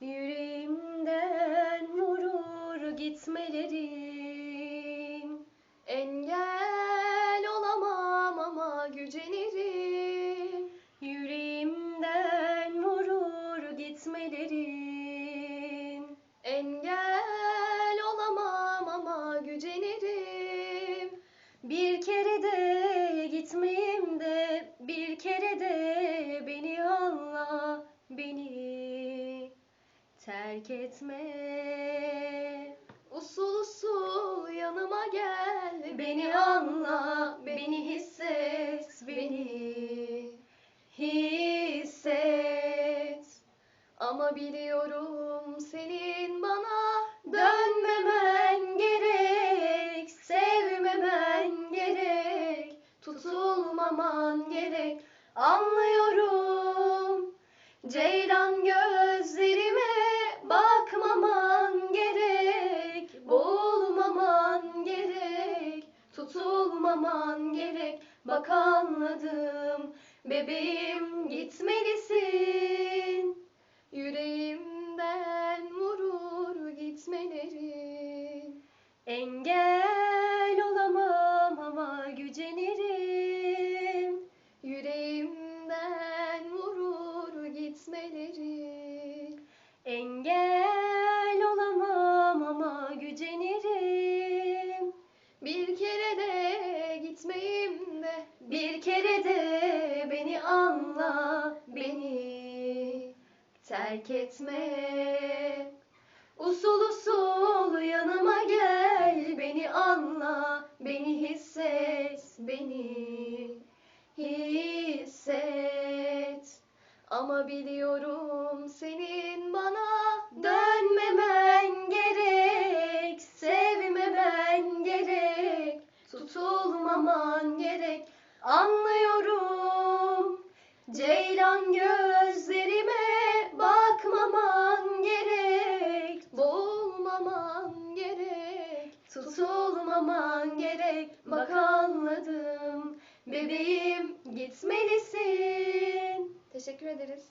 Yüreğimden vurur gitmelerin. Engel olamam ama gücenirim. Yüreğimden vurur gitmelerin. Engel olamam ama gücenirim. Bir kere de terk etme. Usul usul yanıma gel. Beni anla beni hisset beni hisset. Ama biliyorum senin bana dönmemen gerek, sevmemen gerek, tutulmaman gerek. Anlıyorum. Ceylan tutulmaman gerek. Bak anladım bebeğim gitmelisin. Terk etme. Usul usul yanıma gel beni anla beni hisset beni hisset. Ama biliyorum senin bana dönmemen gerek sevmemen gerek tutulmaman gerek. Anlıyorum tutulmaman gerek. Bak anladım, bebeğim gitmelisin. Teşekkür ederiz.